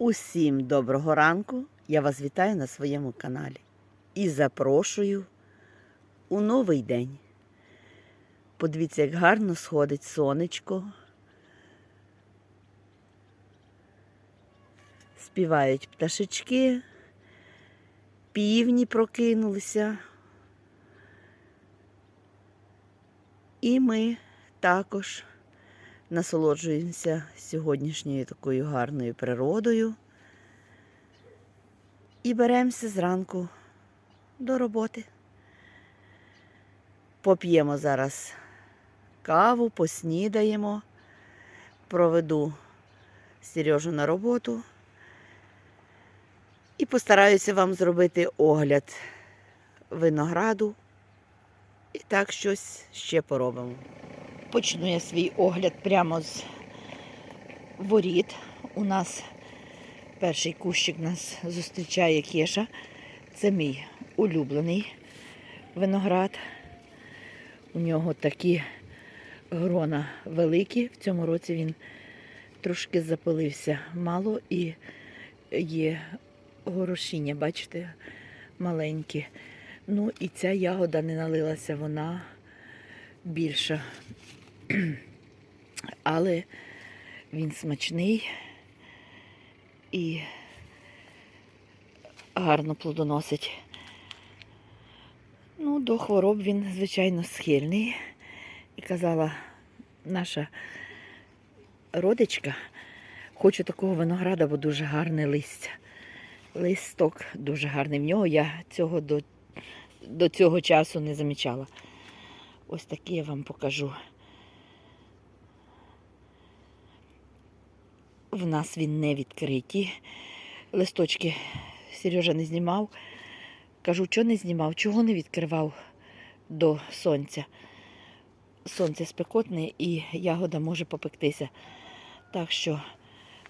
Усім доброго ранку! Я вас вітаю на своєму каналі і запрошую у новий день. Подивіться, як гарно сходить сонечко. Співають пташечки, півні прокинулися. І ми також насолоджуємося сьогоднішньою такою гарною природою і беремося зранку до роботи. Поп'ємо зараз каву, поснідаємо, проведу Сережу на роботу і постараюся вам зробити огляд винограду. І так щось ще поробимо. Почну я свій огляд прямо з воріт. У нас перший кущик нас зустрічає кеша. Це мій улюблений виноград. У нього такі грона великі. В цьому році він трошки запилився мало і є горошіння, бачите, маленькі. Ну і ця ягода не налилася, вона більша. Але він смачний і гарно плодоносить. Ну, до хвороб він, звичайно, схильний. І казала наша родичка, хочу такого винограда, бо дуже гарне листя. Листок дуже гарний в нього. Я цього до, до цього часу не замічала. Ось такі я вам покажу. В нас він не відкриті. Листочки Сережа не знімав. Кажу, чого не знімав, чого не відкривав до сонця. Сонце спекотне і ягода може попектися. Так що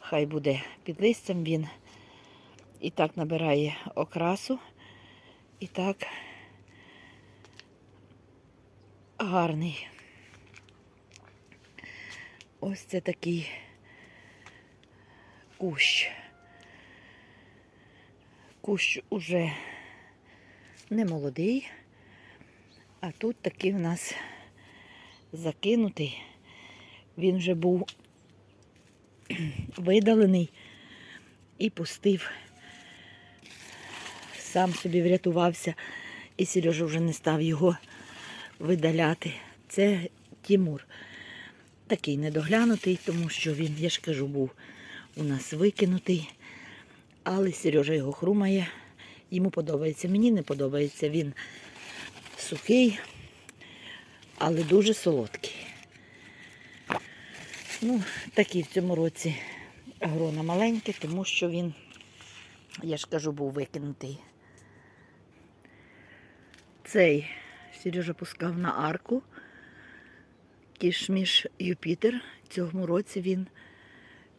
хай буде під листям він і так набирає окрасу, і так гарний. Ось це такий кущ. Кущ уже не молодий, а тут такий в нас закинутий. Він вже був видалений і пустив. Сам собі врятувався, і Сережа вже не став його видаляти. Це Тімур. Такий недоглянутий, тому що він, я ж кажу, був у нас викинутий. Але Сережа його хрумає. Йому подобається. Мені не подобається. Він сухий, але дуже солодкий. Ну, такий в цьому році грона маленьке, тому що він, я ж кажу, був викинутий. Цей Сережа пускав на арку. Кішміш Юпітер. Цьому році він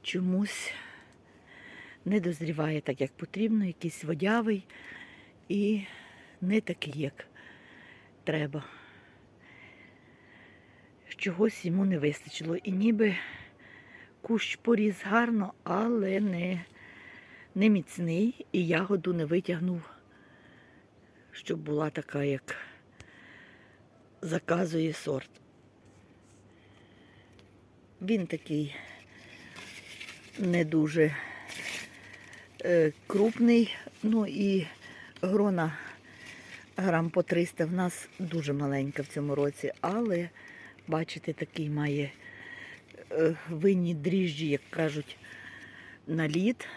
чомусь не дозріває так, як потрібно, якийсь водявий і не такий, як треба. Чогось йому не вистачило. І ніби кущ поріс гарно, але не, не міцний і ягоду не витягнув, щоб була така, як заказує сорт. Він такий не дуже е, крупний, ну і грона грам по 300 в нас дуже маленька в цьому році, але, бачите, такий має е, винні дріжджі, як кажуть, на лід.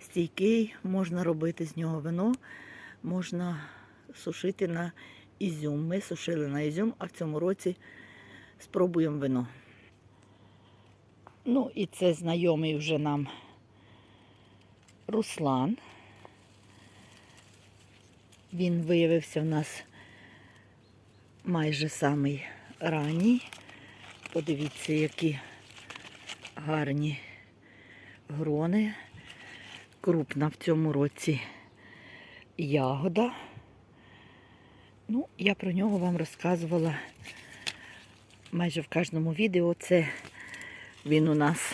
Стійкий, можна робити з нього вино, можна сушити на ізюм. Ми сушили на ізюм, а в цьому році спробуємо вино. Ну, і це знайомий вже нам Руслан. Він виявився в нас майже самий ранній. Подивіться, які гарні грони. Крупна в цьому році ягода. Ну, я про нього вам розказувала майже в кожному відео. Це він у нас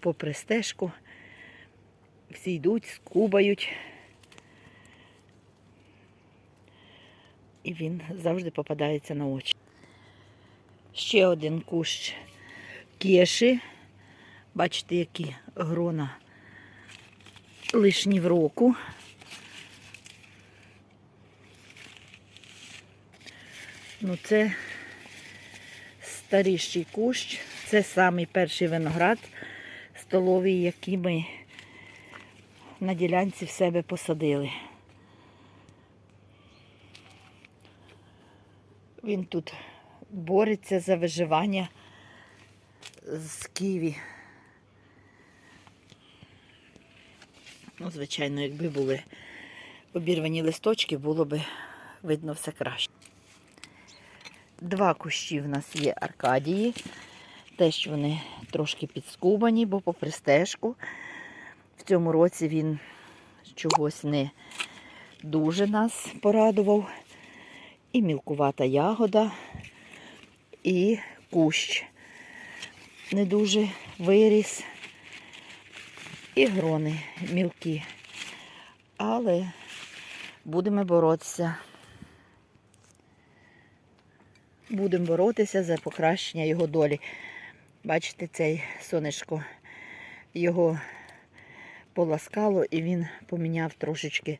попри стежку. Всі йдуть, скубають. І він завжди попадається на очі. Ще один кущ кеші. Бачите, які грона лишні в року. Ну, це старіший кущ. Це самий перший виноград столовий, який ми на ділянці в себе посадили. Він тут бореться за виживання з Києві. Ну, звичайно, якби були обірвані листочки, було б видно все краще. Два кущі в нас є Аркадії. Теж вони трошки підскубані, бо попри стежку. В цьому році він чогось не дуже нас порадував. І мілкувата ягода, і кущ не дуже виріс, і грони мілкі. Але будемо боротися. Будемо боротися за покращення його долі. Бачите, цей сонечко його поласкало і він поміняв трошечки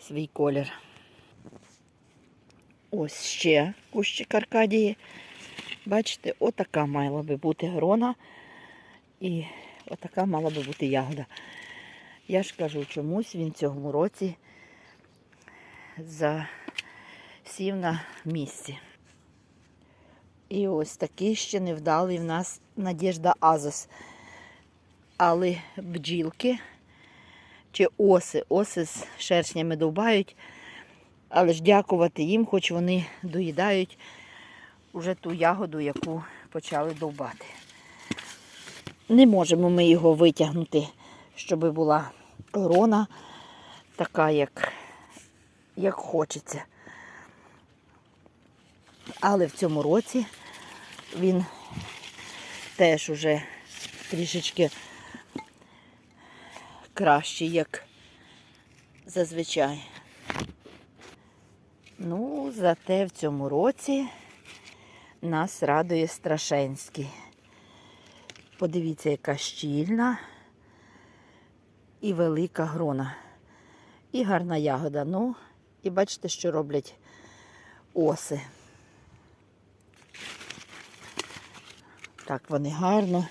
свій колір. Ось ще кущик Аркадії. Бачите, отака мала би бути грона і отака мала би бути ягода. Я ж кажу, чомусь він цьому році засів на місці. І ось такий ще невдалий в нас Надіжда Азос. Але бджілки чи оси, оси з шершнями довбають. Але ж дякувати їм, хоч вони доїдають уже ту ягоду, яку почали довбати. Не можемо ми його витягнути, щоб була грона така, як, як хочеться. Але в цьому році він теж уже трішечки кращий, як зазвичай. Ну, зате в цьому році нас радує Страшенський. Подивіться, яка щільна і велика грона. І гарна ягода. Ну, і бачите, що роблять оси. Так вони гарно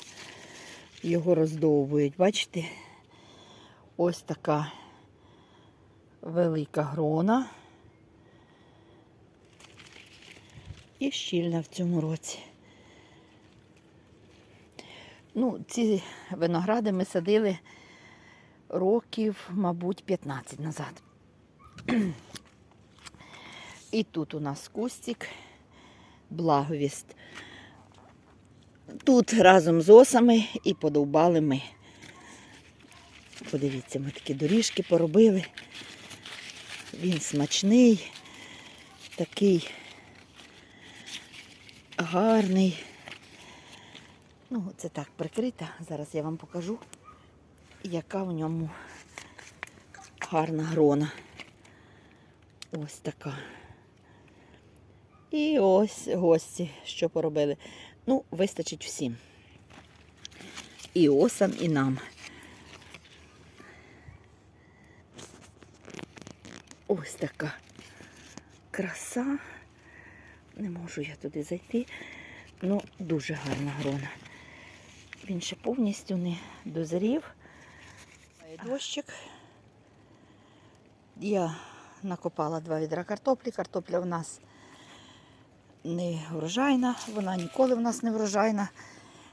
його роздовбують. Бачите? Ось така велика грона. І щільна в цьому році. Ну, ці виногради ми садили років, мабуть, 15 назад. І тут у нас кустик, благовіст. Тут разом з осами і подовбали ми. Подивіться, ми такі доріжки поробили. Він смачний, такий гарний. Ну, це так прикрита. Зараз я вам покажу, яка в ньому гарна грона. Ось така. І ось гості, що поробили. Ну, вистачить всім. І осам, і нам. Ось така краса. Не можу я туди зайти. Ну, дуже гарна грона. Він ще повністю не дозрів. Дощик. Я накопала два відра картоплі. Картопля у нас не врожайна, вона ніколи в нас не врожайна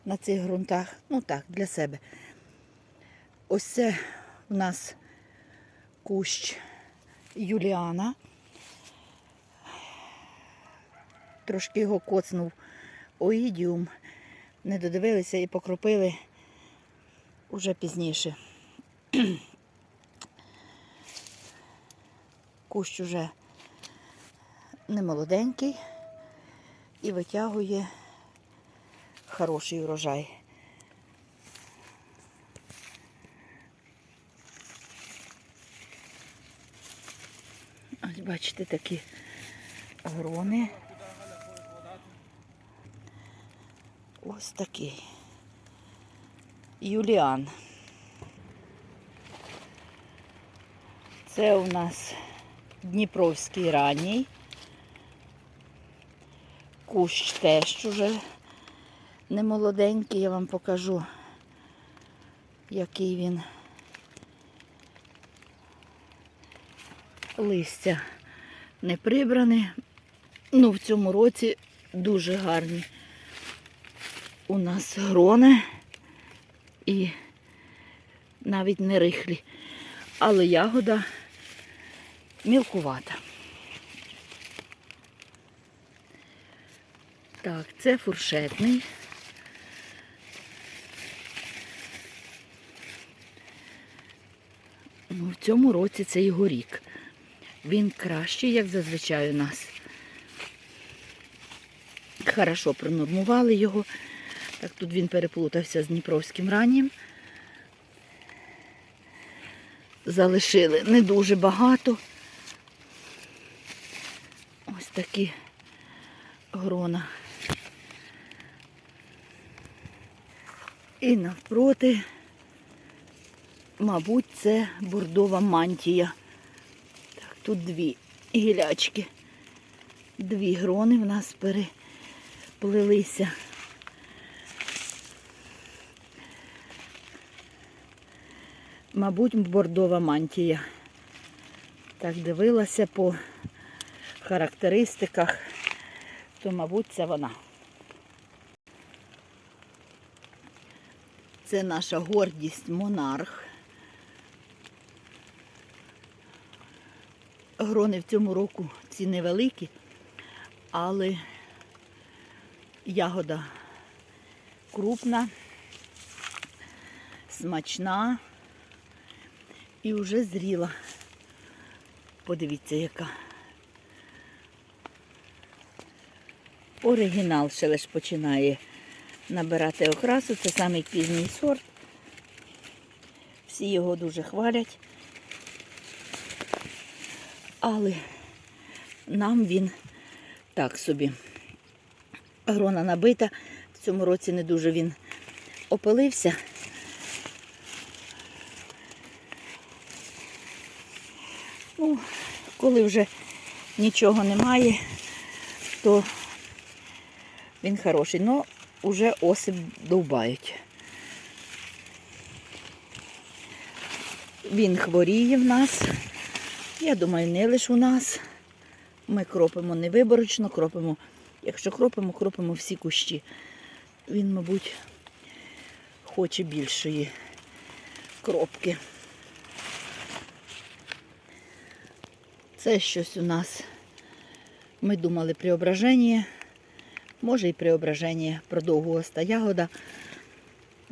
на цих ґрунтах. Ну так, для себе. Ось це у нас кущ Юліана. Трошки його коцнув оїдіум. Не додивилися і покропили уже пізніше. Кущ уже не молоденький і витягує хороший урожай. Ось бачите такі грони. Ось такий. Юліан. Це у нас Дніпровський ранній. Кущ теж уже не молоденький, я вам покажу, який він листя не прибране. Ну, в цьому році дуже гарні у нас грони і навіть не рихлі, але ягода мілкувата. Так, це фуршетний. Ну, в цьому році це його рік. Він кращий, як зазвичай у нас. Хорошо пронормували його. Так тут він переплутався з Дніпровським раннім. Залишили не дуже багато. Ось такі грона. І навпроти, мабуть, це бордова мантія. Так, тут дві гілячки. Дві грони в нас переплилися. Мабуть, бордова мантія. Так дивилася по характеристиках, то, мабуть, це вона. Це наша гордість монарх. Грони в цьому року ці невеликі, але ягода крупна, смачна і вже зріла. Подивіться, яка. Оригінал ще лише починає набирати окрасу. Це самий пізній сорт. Всі його дуже хвалять. Але нам він так собі. Грона набита. В цьому році не дуже він опилився. Ну, коли вже нічого немає, то він хороший. Ну, вже осип довбають. Він хворіє в нас. Я думаю, не лише у нас. Ми кропимо невиборочно, кропимо. Якщо кропимо, кропимо всі кущі. Він, мабуть, хоче більшої кропки. Це щось у нас. Ми думали преображення. Може і преображення продовгоста ягода.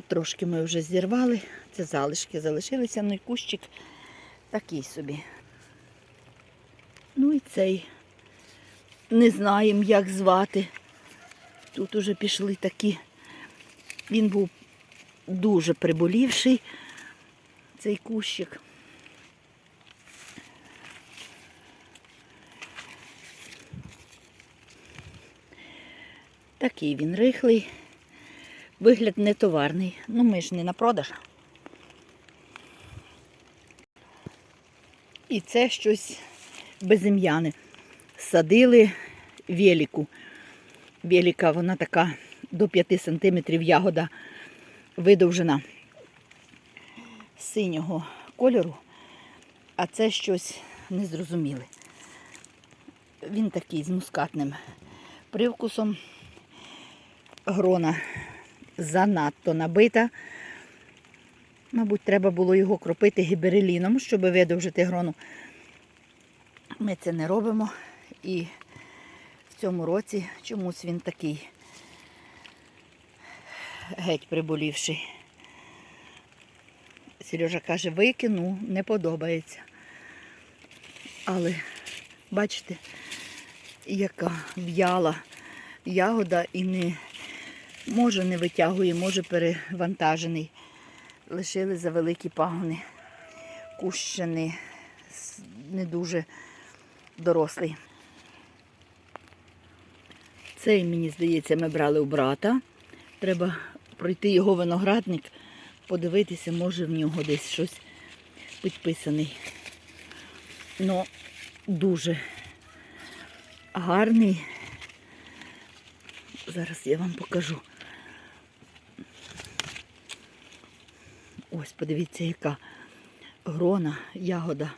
Трошки ми вже зірвали. Це залишки залишилися, ну і кущик такий собі. Ну і цей. Не знаємо, як звати. Тут уже пішли такі. Він був дуже приболівший, цей кущик. Такий він рихлий. Вигляд не товарний. Ну ми ж не на продаж. І це щось безім'яне. Садили веліку. Веліка, вона така до 5 сантиметрів ягода видовжена синього кольору, а це щось незрозуміле. Він такий з мускатним привкусом. Грона занадто набита. Мабуть, треба було його кропити гібереліном, щоб видовжити грону. Ми це не робимо. І в цьому році чомусь він такий геть приболівший. Сережа каже, викину, не подобається. Але бачите, яка в'яла ягода і не може не витягує, може перевантажений. Лишили за великі пагони. Кущини не дуже дорослий. Цей, мені здається, ми брали у брата. Треба пройти його виноградник, подивитися, може в нього десь щось підписаний. Ну, дуже гарний. Зараз я вам покажу. Ось, подивіться, яка грона, ягода.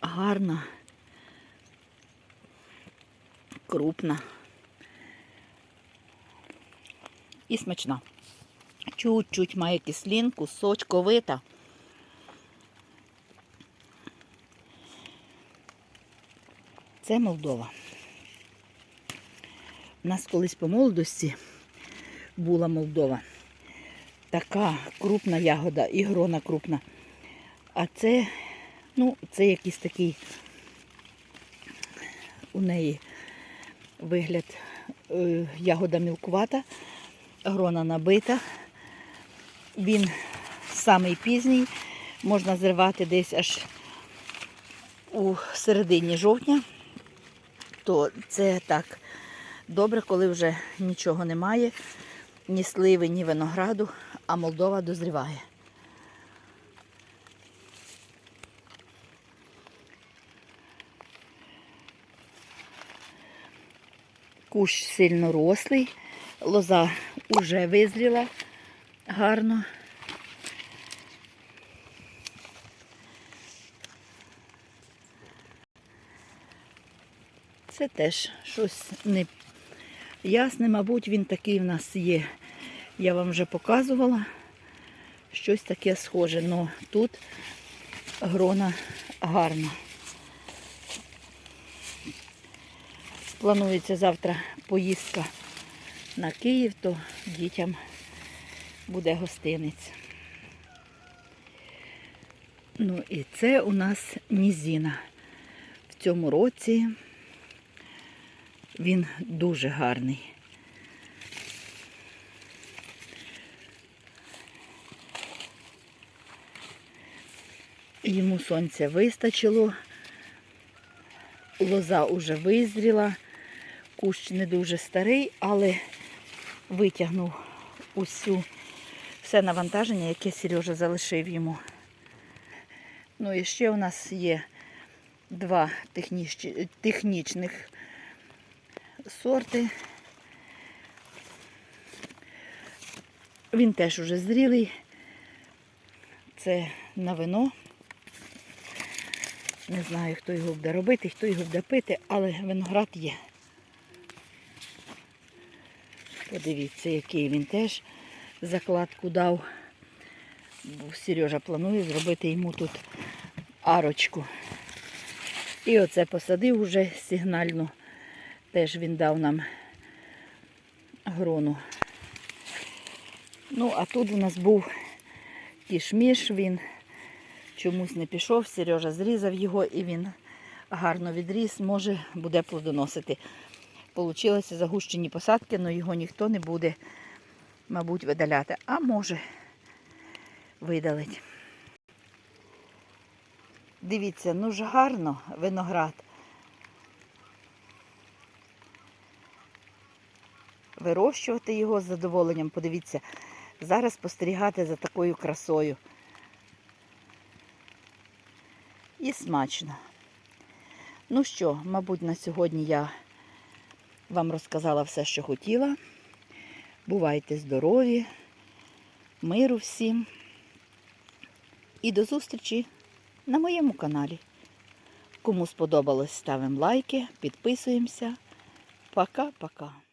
Гарна, крупна і смачна. Чуть-чуть має кислинку, сочковита. Це Молдова. У нас колись по молодості була Молдова. Така крупна ягода і грона крупна. А це, ну, це якийсь такий у неї вигляд е, ягода мілкувата, грона набита. Він самий пізній, можна зривати десь аж у середині жовтня, то це так добре, коли вже нічого немає, ні сливи, ні винограду, а Молдова дозріває. Кущ сильно рослий, лоза вже визріла гарно. Це теж щось не ясне, мабуть, він такий в нас є. Я вам вже показувала. Щось таке схоже, але тут грона гарна. Планується завтра поїздка на Київ, то дітям буде гостиниця. Ну і це у нас нізіна. В цьому році він дуже гарний. Йому сонця вистачило, лоза уже визріла, кущ не дуже старий, але витягнув усю все навантаження, яке Сережа залишив йому. Ну і ще у нас є два технічні, технічних сорти. Він теж уже зрілий. Це на вино. Не знаю, хто його буде робити, хто його буде пити, але виноград є. Подивіться, який він теж закладку дав. Сережа планує зробити йому тут арочку. І оце посадив уже сигнально. Теж він дав нам грону. Ну, а тут у нас був кішміш, він чомусь не пішов, Сережа зрізав його і він гарно відріс, може буде плодоносити. Получилися загущені посадки, але його ніхто не буде, мабуть, видаляти. А може видалить. Дивіться, ну ж гарно виноград. Вирощувати його з задоволенням, подивіться, зараз спостерігати за такою красою. І смачно. Ну що, мабуть, на сьогодні я вам розказала все, що хотіла. Бувайте здорові, миру всім. І до зустрічі на моєму каналі. Кому сподобалось, ставимо лайки, підписуємося. Пока-пока.